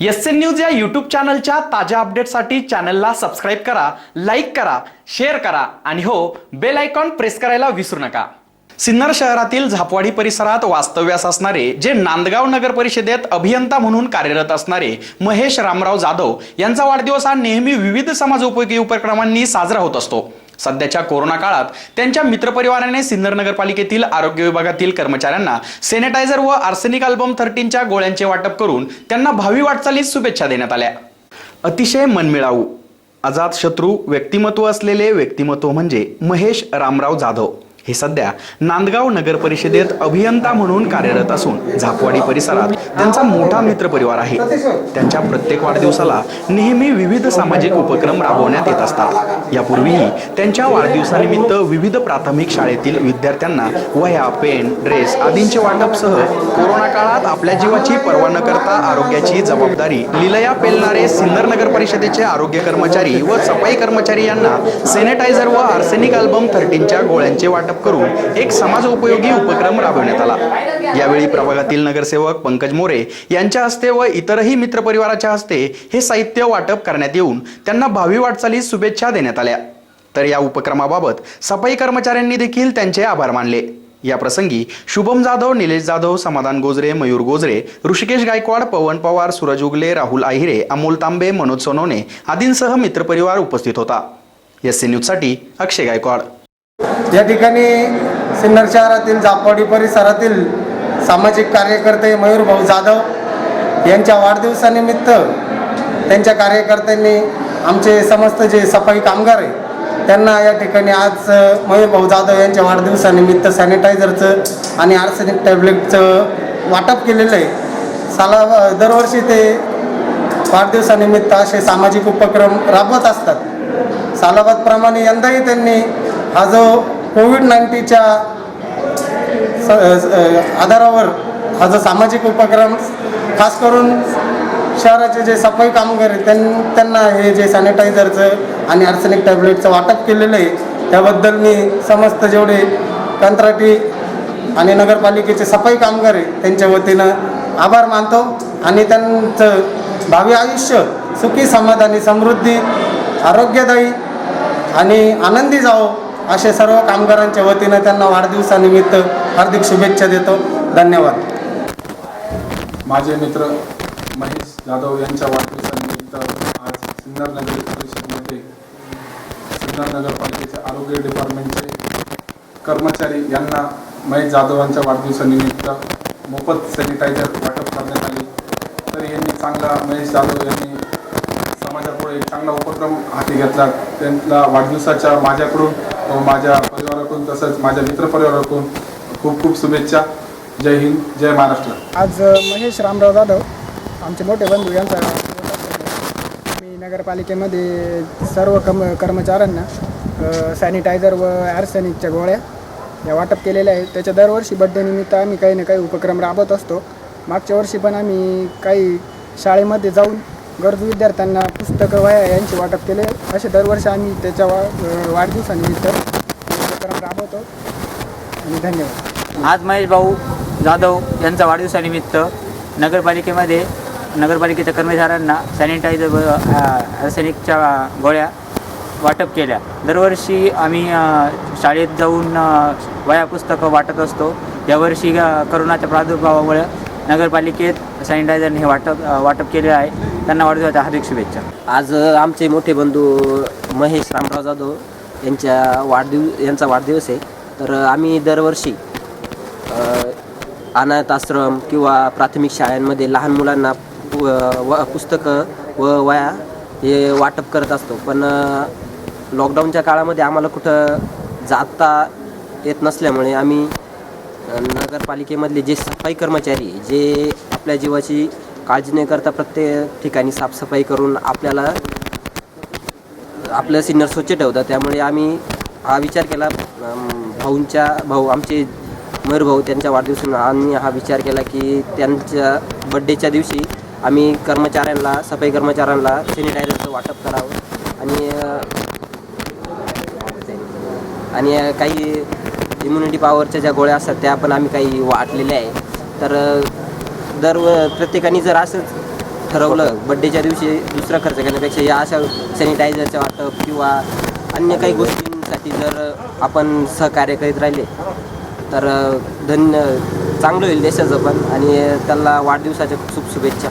S N news या YouTube चॅनलच्या ताज्या अपडेटसाठी चॅनलला सबस्क्राईब करा लाईक करा शेअर करा आणि हो बेल आयकॉन प्रेस करायला विसरू नका. सिन्नर शहरातील झापवाडी परिसरात वास्तव्यास असणारे जे नांदगाव नगर परिषदेत अभियंता म्हणून कार्यरत असणारे महेश रामराव जाधव यांचा वाढदिवस हा नेहमी विविध समाजोपयोगी उपक्रमांनी साजरा होत असतो. सध्याच्या कोरोना काळात त्यांच्या मित्रपरिवाराने सिन्नर नगरपालिकेतील आरोग्य विभागातील कर्मचाऱ्यांना सॅनिटायझर व आर्सेनिक अल्बम थर्टीनच्या गोळ्यांचे वाटप करून त्यांना भावी वाटचालीस शुभेच्छा देण्यात आल्या. अतिशय मनमिळावू अजात शत्रू व्यक्तिमत्व असलेले व्यक्तिमत्व म्हणजे महेश रामराव जाधव. हे सध्या नांदगाव नगर परिषदेत अभियंता म्हणून कार्यरत असून झापवाडी परिसरात त्यांचा मोठा मित्रपरिवार आहे. त्यांच्या प्रत्येक वाढदिवसाला नेहमी विविध सामाजिक उपक्रम राबवण्यात येत असतात. यापूर्वीही त्यांच्या वाढदिवसानिमित्त विविध प्राथमिक शाळेतील विद्यार्थ्यांना वह्या पेन ड्रेस आदींचे वाटपसह कोरोना काळात आपल्या जीवाची पर्वा न करता आरोग्याची जबाबदारी लिलया पेलणारे सिन्नर नगर परिषदेचे आरोग्य कर्मचारी व सफाई कर्मचारी यांना सॅनिटायझर व आर्सेनिक अल्बम थर्टीनच्या गोळ्यांचे वाटप करून एक समाजोपयोगी उपक्रम राबवण्यात आला. यावेळी प्रभागातील नगरसेवक पंकज मोरे यांच्या हस्ते व इतरही मित्रपरिवाराच्या हस्ते हे साहित्य वाटप करण्यात येऊन त्यांना भावी वाटचालीस शुभेच्छा देण्यात आल्या. तर या उपक्रमाबाबत सफाई कर्मचाऱ्यांनी देखील त्यांचे आभार मानले. या प्रसंगी शुभम जाधव निलेश जाधव समाधान गोजरे मयूर गोजरे ऋषिकेश गायकवाड पवन पवार सूरज उगले राहुल आहिरे अमोल तांबे मनोज सोनवणे आदींसह मित्रपरिवार उपस्थित होता. एस सी न्यूजसाठी अक्षय गायकवाड. या ठिकाणी सिन्नर शहरातील जापवाडी परिसरातील सामाजिक कार्यकर्ते मयूर भाऊ जाधव यांच्या वाढदिवसानिमित्त त्यांच्या कार्यकर्त्यांनी आमचे समस्त जे सफाई कामगार आहे त्यांना या ठिकाणी आज मयूरभाऊ मयूर भाऊ जाधव यांच्या वाढदिवसानिमित्त सॅनिटायझरचं आणि आर्सेनिक टॅबलेटचं वाटप केलेलं आहे. साला दरवर्षी ते वाढदिवसानिमित्त असे सामाजिक उपक्रम राबवत असतात. सालाबादप्रमाणे यंदाही त्यांनी हा जो कोविड नाईन्टीनच्या स आधारावर हा जो सामाजिक उपक्रम खास करून शहराचे जे सफाई कामगार आहेत त्यां त्यांना हे जे सॅनिटायझरचं आणि आर्सेनिक टॅबलेटचं वाटप केलेलं आहे त्याबद्दल मी समस्त जेवढे कंत्राटी आणि नगरपालिकेचे सफाई कामगार आहे त्यांच्या वतीनं आभार मानतो आणि त्यांचं भावी आयुष्य सुखी समाधानी समृद्धी आरोग्यदायी आणि आनंदी जावं. असे सर्व कामगारांच्या वतीनं त्यांना वाढदिवसानिमित्त हार्दिक शुभेच्छा देतो. धन्यवाद. माझे मित्र महेश जाधव यांच्या वाढदिवसानिमित्त आज सिन्नर नगर परिषदमध्ये सिन्नर नगरपालिकेचे आरोग्य डिपार्टमेंटचे कर्मचारी यांना महेश जाधव यांच्या वाढदिवसानिमित्त मोफत सॅनिटायझर वाटप करण्यात आले. तर यांनी चांगला महेश जाधव यांनी समाजापुढे एक चांगला उपक्रम हाती घेतला. त्यांना वाढदिवसाच्या माझ्याकडून माझ्या परिवाराकडून तसंच माझ्या मित्रपरिवाराकडून खूप खूप शुभेच्छा. जय हिंद जय महाराष्ट्र. आज महेश रामराव जाधव आमचे मोठे बंधू यांचा मी नगरपालिकेमध्ये सर्व कम कर्मचाऱ्यांना सॅनिटायझर व आर्सेनिकच्या गोळ्या या वाटप केलेल्या आहेत. त्याच्या दरवर्षी बड्डेनिमित्त आम्ही काही ना काही उपक्रम राबवत असतो. मागच्या वर्षी पण आम्ही काही शाळेमध्ये जाऊन गरजू विद्यार्थ्यांना पुस्तकं वह्या यांचे वाटप केले. असे दरवर्षी आम्ही त्याच्या वा वाढदिवसानिमित्त उपक्रम राबवतो. आणि धन्यवाद. आज महेश भाऊ जाधव यांचा वाढदिवसानिमित्त नगरपालिकेमध्ये नगरपालिकेच्या कर्मचाऱ्यांना सॅनिटायझर रासायनिकच्या गोळ्या वाटप केल्या. दरवर्षी आम्ही शाळेत जाऊन वया वह्या पुस्तकं वाटत असतो. यावर्षी करोनाच्या प्रादुर्भावामुळे नगरपालिकेत सॅनिटायझरने हे वाटप वाटप केले आहे. त्यांना वाढदिवसाच्या हार्दिक शुभेच्छा. आज आमचे मोठे बंधू महेश रामराव जाधव यांच्या वाढदिव यांचा वाढदिवस आहे. तर आम्ही दरवर्षी अनाथ आश्रम किंवा प्राथमिक शाळांमध्ये लहान मुलांना पु- व पुस्तकं व वया हे वाटप करत असतो. पण लॉकडाऊनच्या काळामध्ये आम्हाला कुठं जाता येत नसल्यामुळे आम्ही नगरपालिकेमधले जे सफाई कर्मचारी जे आपल्या जीवाची काळजी न करता प्रत्येक ठिकाणी साफसफाई करून आपल्याला आपलं सिन्नर स्वच्छ ठेवतात. त्यामुळे आम्ही हा विचार केला भाऊंच्या भाऊ आमचे मयूर भाऊ त्यांच्या वाढदिवसाला आम्ही हा विचार केला की त्यांच्या बड्डेच्या दिवशी आम्ही कर्मचाऱ्यांना सफाई कर्मचाऱ्यांना सॅनिटायझरचं वाटप करावं. आणि आणि काही इम्युनिटी पॉवरच्या ज्या गोळ्या असतात त्या पण आम्ही काही वाटलेल्या आहे. तर दर प्रत्येकाने जर असंच ठरवलं बड्डेच्या दिवशी दुसरा खर्च करण्यापेक्षा या अशा सॅनिटायझरचं वाटप किंवा अन्य काही गोष्टींसाठी जर आपण सहकार्य करीत राहिले तर धन्य चांगलं होईल देशाचं पण. आणि त्याला वाढदिवसाच्या खूप शुभेच्छा.